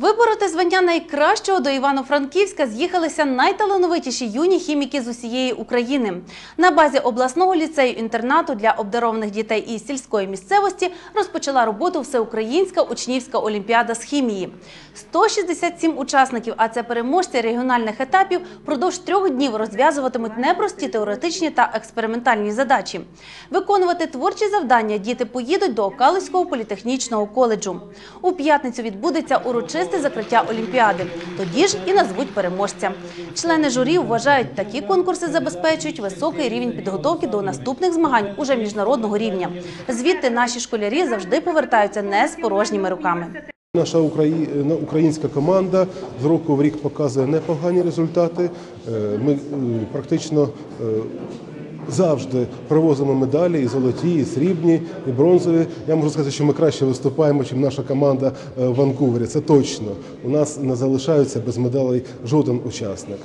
Вибороти звання найкращого до Івано-Франківська з'їхалися найталановитіші юні хіміки з усієї України. На базі обласного ліцею-інтернату для обдарованих дітей із сільської місцевості розпочала роботу Всеукраїнська учнівська олімпіада з хімії. 167 учасників, а це переможці регіональних етапів, впродовж трьох днів розв'язуватимуть непрості теоретичні та експериментальні задачі. Виконувати творчі завдання діти поїдуть до Окалицького політехнічного коледжу. У п'ятницю відбудеться урочисте закриття Олімпіади. Тоді ж і назвуть переможця. Члени журі вважають, такі конкурси забезпечують високий рівень підготовки до наступних змагань уже міжнародного рівня. Звідти наші школярі завжди повертаються не з порожніми руками. Наша українська команда з року в рік показує непогані результати. Е, Ми е, практично е, завжди привозимо медалі і золоті, і срібні, і бронзові. Я можу сказати, що ми краще виступаємо, ніж наша команда е, в Ванкувері. Це точно. У нас не залишається без медалей жоден учасник.